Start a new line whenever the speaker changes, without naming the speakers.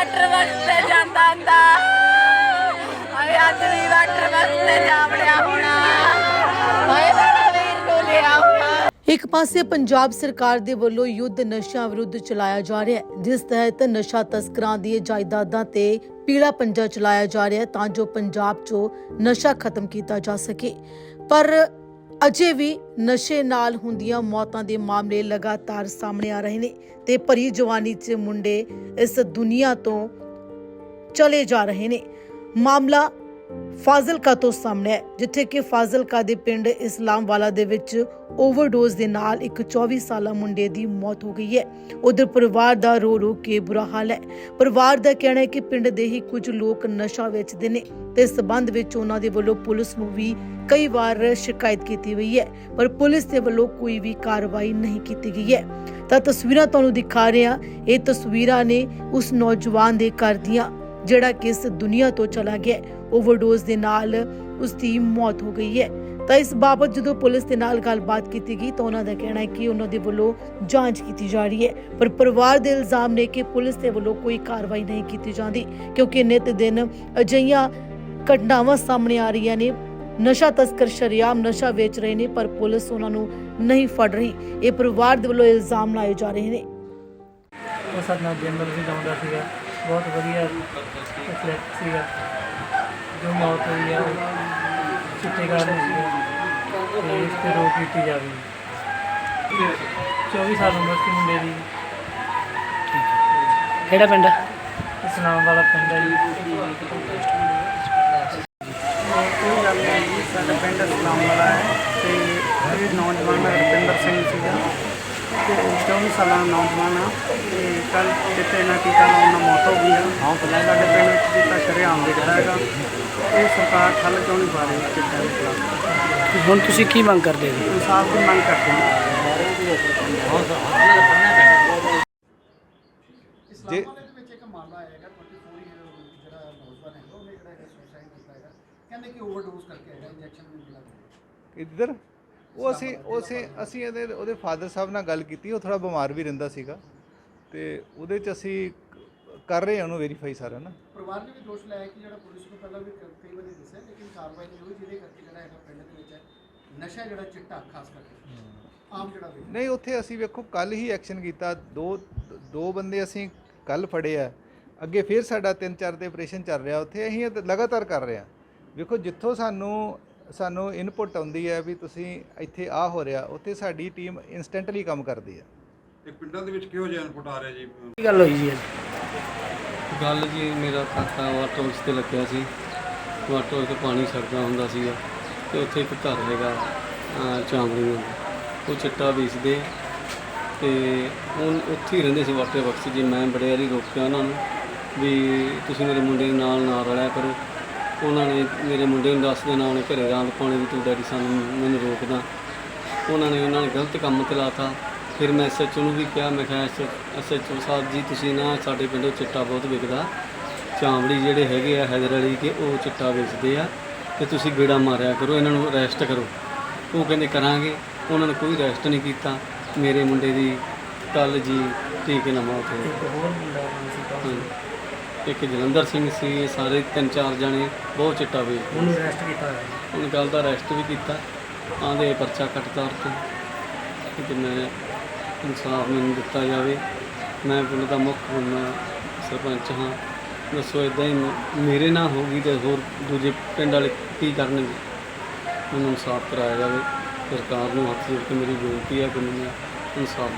Water
ਵਾਸਤੇ ਜਾਂਦਾ ਹੁੰਦਾ। ਹਾਏ, ਅੱਜ ਵੀ ਵਾਟਰ ਵਾਸਤੇ ਜਾਵੜਿਆ ਹੋਣਾ। ਹਾਏ ਮੇਰਾ
ਪਾਸੇ ਪੰਜਾਬ ਸਰਕਾਰ ਦੇ ਵੱਲੋਂ ਯੁੱਧ ਨਸ਼ਾ ਵਿਰੁੱਧ ਚਲਾਇਆ ਜਾ ਰਿਹਾ ਹੈ, ਜਿਸ ਤਹਿਤ ਨਸ਼ਾ ਤਸਕਰਾਂ ਦੀ ਜਾਇਦਾਦਾਂ ਤੇ ਪੀੜਾ ਪੰਜਾ ਚਲਾਇਆ ਜਾ ਰਿਹਾ ਤਾਂ ਜੋ ਪੰਜਾਬ 'ਚੋਂ ਨਸ਼ਾ ਖਤਮ ਕੀਤਾ ਜਾ ਸਕੇ। ਪਰ ਅਜੇ ਵੀ ਨਸ਼ੇ ਨਾਲ ਹੁੰਦੀਆਂ ਮੌਤਾਂ ਦੇ ਮਾਮਲੇ ਲਗਾਤਾਰ ਸਾਹਮਣੇ ਆ ਰਹੇ ਨੇ ਤੇ ਭਰੀ ਜਵਾਨੀ 'ਚ ਮੁੰਡੇ ਇਸ ਦੁਨੀਆ ਤੋਂ ਚਲੇ ਜਾ ਰਹੇ ਨੇ। ਮਾਮਲਾ ਫਾਜ਼ਿਲਕਾ ਤੋਂ ਸਾਹਮਣੇ ਹੈ, ਜਿੱਥੇ ਕਿ ਫਾਜ਼ਿਲਕਾ ਦੇ ਪਿੰਡ ਇਸਲਾਮਵਾਲਾ ਦੇ ਵਿੱਚ ਓਵਰਡੋਜ਼ ਦੇ ਨਾਲ ਇੱਕ 24 ਸਾਲਾ ਮੁੰਡੇ ਦੀ ਮੌਤ ਹੋ ਗਈ ਹੈ। ਉਧਰ ਪਰਿਵਾਰ ਦਾ ਰੋ ਰੋ ਕੇ ਬੁਰਾ ਹਾਲ ਹੈ। ਪਰਿਵਾਰ ਦਾ ਕਹਿਣਾ ਹੈ ਕਿ ਪਿੰਡ ਦੇ ਹੀ ਕੁਝ ਲੋਕ ਨਸ਼ਾ ਵੇਚਦੇ ਨੇ ਤੇ ਇਸ ਸਬੰਧ ਵਿੱਚ ਉਹਨਾਂ ਦੇ ਵੱਲੋਂ ਪੁਲਿਸ ਨੂੰ ਵੀ ਕਈ ਵਾਰ ਸ਼ਿਕਾਇਤ ਕੀਤੀ ਹੋਈ ਹੈ, ਪਰ ਪੁਲਿਸ ਦੇ ਵੱਲੋਂ ਕੋਈ ਵੀ ਕਾਰਵਾਈ ਨਹੀਂ ਕੀਤੀ ਗਈ ਹੈ। ਤਾਂ ਤਸਵੀਰਾਂ ਤੁਹਾਨੂੰ ਦਿਖਾ ਰਹੇ ਹਾਂ। ਇਹ ਤਸਵੀਰਾਂ ਨੇ ਉਸ ਨੌਜਵਾਨ ਦੇ ਘਰ ਦੀਆਂ, ਜਿਹੜਾ ਕਿ ਇਸ ਦੁਨੀਆ ਤੋਂ ਚਲਾ ਗਿਆ ਓਵਰਡੋਜ਼ ਦੇ ਨਾਲ ਉਸ ਦੀ ਮੌਤ ਹੋ ਗਈ ਹੈ। ਤਾਂ ਇਸ ਬਾਬਤ ਜਦੋਂ ਪੁਲਿਸ ਦੇ ਨਾਲ ਗੱਲਬਾਤ ਕੀਤੀ ਗਈ ਤਾਂ ਉਹਨਾਂ ਦਾ ਕਹਿਣਾ ਹੈ ਕਿ ਉਹਨਾਂ ਦੇ ਵੱਲੋਂ ਜਾਂਚ ਕੀਤੀ ਜਾ ਰਹੀ ਹੈ। ਪਰ ਪਰਿਵਾਰ ਦੇ ਇਲਜ਼ਾਮ ਨੇ ਕਿ ਪੁਲਿਸ ਦੇ ਵੱਲੋਂ ਕੋਈ ਕਾਰਵਾਈ ਨਹੀਂ ਕੀਤੀ ਜਾਂਦੀ ਕਿਉਂਕਿ ਨਿਤ ਦਿਨ ਅਜਿਹੀਆਂ ਘਟਨਾਵਾਂ ਸਾਹਮਣੇ ਆ ਰਹੀਆਂ ਨੇ। ਨਸ਼ਾ ਤਸਕਰ ਸ਼ਰੇਆਮ ਨਸ਼ਾ ਵੇਚ ਰਹੇ ਨੇ ਪਰ ਪੁਲਿਸ ਉਹਨਾਂ ਨੂੰ ਨਹੀਂ ਫੜ ਰਹੀ। ਇਹ ਪਰਿਵਾਰ ਦੇ ਵੱਲੋਂ ਇਲਜ਼ਾਮ ਲਾਏ ਜਾ ਰਹੇ ਨੇ।
ਉਹ ਸਾਡੇ ਜਨਰਲ ਸੀ ਗਾਉਂਦਾ ਸੀਗਾ। ਬਹੁਤ ਵਧੀਆ ਐਥਲੈਟ ਸੀਗਾ। ਜੋ ਮੌਤ ਹੋਈ ਉਹ ਚਿੱਟੇ ਕਾਰਨ ਸੀਗਾ ਤੇ ਇਸ ਤੇ ਰੋਕ ਕੀਤੀ ਜਾਵੇ। 24 ਸਾਲ ਉਮਰ ਸੀ ਮੁੰਡੇ ਦੀ।
ਕਿਹੜਾ ਪਿੰਡ? ਆ?
ਇਸਲਾਮ ਵਾਲਾ ਪਿੰਡ ਹੈ ਜੀ।
ਕੋਈ ਗੱਲ ਨਹੀਂ ਜੀ ਸਾਡਾ ਪਿੰਡ ਇਸਲਾਮ ਵਾਲਾ ਹੈ। ਤੇ ਇਹ ਨੌਜਵਾਨ ਰਵਿੰਦਰ ਸਿੰਘ ਸੀਗਾ। ਤੇ 24 ਸਾਲਾਂ ਦਾ ਨੌਜਵਾਨ ਆ ਤੇ ਕੱਲ ਕਿਤੇ ਨਾ ਕਿਤੇ ਨਾਲ ਉਹਨਾਂ ਮੌਤ ਹੋ ਗਈ ਆ। ਸਾਡੇ ਪਿੰਡ ਵਿੱਚ ਜਿੱਤਾ ਸ਼ਰੇਆਮ ਦਿਖਦਾ ਹੈਗਾ। ਇਹ ਸਰਕਾਰ ਠੱਲ ਕਿਉਂ ਨਹੀਂ ਪਾ ਰਹੀ ਚਿੱਟਾ ਦੇ ਖਿਲਾਫ
ਹੁਣ ਤੁਸੀਂ ਕੀ ਮੰਗ ਕਰਦੇ ਹੋ?
ਇਨਸਾਫ ਦੀ ਮੰਗ ਕਰਦੇ ਹਾਂ।
ਜੇ
ਦੇ ਵਿੱਚ ਇੱਕ ਮਾਮਲਾ ਆਇਆ ਹੈਗਾ 24 ਜਿਹੜਾ ਨੌਜਵਾਨ ਹੈਗਾ ਉਹਨੇ ਜਿਹੜਾ ਹੈਗਾ ਸੁਸਾਈਡ ਕੀਤਾ ਹੈਗਾ ਕਹਿੰਦੇ ਕਿ ਓਵਰਡੋਜ਼ ਕਰਕੇ ਹੈਗਾ ਇੰਜੈਕਸ਼ਨ ਵੀ ਮਿਲਾ ਦਿੱਤਾ
ਇੱਧਰ ਉਹ ਅਸੀਂ ਉਹ ਅਸੀਂ ਅਸੀਂ ਇਹਦੇ ਉਹਦੇ ਫਾਦਰ ਸਾਹਿਬ ਨਾਲ ਗੱਲ ਕੀਤੀ ਉਹ ਥੋੜਾ ਬਿਮਾਰ ਵੀ ਰਹਿੰਦਾ ਸੀਗਾ। ਤੇ ਉਹਦੇ ਚ ਅਸੀਂ ਕਰ ਰਹੇ ਹਾਂ ਉਹਨੂੰ ਵੈਰੀਫਾਈ ਸਾਰਾ ਨਾ।
ਪਰਿਵਾਰ ਨੇ ਵੀ ਦੋਸ਼ ਲਾਇਆ ਕਿ ਜਿਹੜਾ ਪੁਲਿਸ ਨੂੰ ਪਹਿਲਾਂ ਵੀ ਕਈ ਵਾਰੀ ਦੱਸਿਆ ਲੇਕਿਨ ਕਾਰਵਾਈ ਨਹੀਂ ਹੋਈ ਜਿਹਦੇ ਕਰਕੇ ਜਿਹੜਾ ਹੈਗਾ ਪਿੰਡ ਦੇ ਵਿੱਚ ਨਸ਼ਾ ਜਿਹੜਾ ਚਿੱਟਾ ਖਾਸ ਕਰਕੇ। ਆਮ ਜਿਹੜਾ
ਨਹੀਂ ਉੱਥੇ ਅਸੀਂ ਵੇਖੋ ਕੱਲ ਹੀ ਐਕਸ਼ਨ ਕੀਤਾ। ਦੋ ਦੋ ਬੰਦੇ ਅਸੀਂ ਕੱਲ ਫੜੇ ਆ। ਅੱਗੇ ਫਿਰ ਸਾਡਾ ਤਿੰਨ ਚਾਰ ਤੇ ਆਪਰੇਸ਼ਨ ਚੱਲ ਰਿਹਾ। ਉੱਥੇ ਅਸੀਂ ਲਗਾਤਾਰ ਕਰ ਰਹੇ ਆ ਵੇਖੋ ਜਿੱਥੋਂ ਸਾਨੂੰ ਸਾਨੂੰ ਇਨਪੁਟ ਆਉਂਦੀ ਹੈ ਵੀ ਤੁਸੀਂ ਇੱਥੇ ਆ ਹੋ ਰਿਹਾ ਉੱਥੇ ਸਾਡੀ ਟੀਮ ਇਨਸਟੈਂਟਲੀ ਕੰਮ ਕਰਦੀ ਹੈ।
ਇਹ ਪਿੰਡਾਂ ਦੇ ਵਿੱਚ ਕਿਹੋ ਜਿਹਾ ਇਨਪੁਟ ਆ ਰਿਹਾ ਜੀ?
ਕੀ ਗੱਲ ਹੋਈ ਜੀ
ਗੱਲ ਜੀ ਮੇਰਾ ਵਾਟਰ ਹਾਊਸ ਤੇ ਲੱਗਿਆ ਸੀ। ਵਾਟਰ ਹਾਊਸ ਤੇ ਪਾਣੀ ਛੱਡਦਾ ਹੁੰਦਾ ਸੀਗਾ ਤੇ ਉੱਥੇ ਇੱਕ ਘਰ ਹੈਗਾ ਦਾ ਉਹ ਚਿੱਟਾ ਵੇਚਦੇ ਆ ਤੇ ਉਹ ਉੱਥੇ ਹੀ ਰਹਿੰਦੇ ਸੀ ਵਾਟਰ ਬਕਸ ਜੀ ਮੈਂ ਬੜੇ ਵਾਰੀ ਰੋਕਿਆ ਉਹਨਾਂ ਨੂੰ ਵੀ ਤੁਸੀਂ ਮੇਰੇ ਮੁੰਡੇ ਨਾਲ ਨਾ ਰਲਿਆ ਕਰੋ। ਉਹਨਾਂ ਨੇ ਮੇਰੇ ਮੁੰਡੇ ਨੂੰ ਦੱਸ ਦੇਣਾ ਉਹਨੇ ਘਰੇ ਰਾਤ ਪਾਣੀ ਵੀ ਤੂੰ ਡੈਡੀ ਸਾਨੂੰ ਮੈਨੂੰ ਰੋਕਦਾ। ਉਹਨਾਂ ਨੇ ਉਹਨਾਂ ਨੇ ਗਲਤ ਕੰਮ ਤੇ ਲਾਤਾ। ਫਿਰ ਮੈਂ ਐਸਐਚਓ ਨੂੰ ਵੀ ਕਿਹਾ ਮੈਂ ਕਿਹਾ ਐਸਐਚਓ ਸਾਹਿਬ ਜੀ ਤੁਸੀਂ ਨਾ ਸਾਡੇ ਪਿੰਡੋਂ ਚਿੱਟਾ ਬਹੁਤ ਵਿਕਦਾ। ਚਾਂਵੜੀ ਜਿਹੜੇ ਹੈਗੇ ਆ ਹੈਦਰ ਅਲੀ ਕੇ ਉਹ ਚਿੱਟਾ ਵੇਚਦੇ ਆ। ਤੇ ਤੁਸੀਂ ਗੇੜਾ ਮਾਰਿਆ ਕਰੋ ਇਹਨਾਂ ਨੂੰ ਅਰੈਸਟ ਕਰੋ। ਉਹ ਕਹਿੰਦੇ ਕਰਾਂਗੇ। ਉਹਨਾਂ ਨੇ ਕੋਈ ਅਰੈਸਟ ਨਹੀਂ ਕੀਤਾ। ਮੇਰੇ ਮੁੰਡੇ ਦੀ ਕੱਲ ਜੀ ਟੀਕੇ ਨਾਲ ਮੌਤ ਹੋਈ
ਇੱਕ
ਜਲੰਧਰ ਸਿੰਘ ਸੀ ਸਾਰੇ ਤਿੰਨ ਚਾਰ ਜਣੇ ਬਹੁਤ ਚਿੱਟਾ ਵੇਚਦੇ
ਉਹਨੂੰ ਅਰੈਸਟ ਕੀਤਾ ਹੋਇਆ।
ਹੁਣ ਕੱਲ ਦਾ ਅਰੈਸਟ ਵੀ ਕੀਤਾ ਆਂਦੇ ਪਰਚਾ ਕੱਟਤਾ ਤੇ ਮੈਂ ਇਨਸਾਫ ਮੈਨੂੰ ਦਿੱਤਾ ਜਾਵੇ। ਮੈਂ ਪਿੰਡ ਦਾ ਮੁੱਖ ਬੰਦਾ ਸਰਪੰਚ ਹਾਂ। ਦੱਸੋ ਇਦਾਂ ਹੀ ਮ- ਮੇਰੇ ਨਾਲ ਹੋਊਗੀ ਤੇ ਹੋਰ ਦੂਜੇ ਪਿੰਡ ਵਾਲੇ ਕੀ ਕਰਨਗੇ? ਮੈਨੂੰ ਇਨਸਾਫ ਕਰਾਇਆ ਜਾਵੇ। ਸਰਕਾਰ ਨੂੰ ਹੱਥ ਜੋੜ ਕੇ ਮੇਰੀ ਬੇਨਤੀ ਹੈ ਕਿ ਮੈਨੂੰ ਇਨਸਾਫ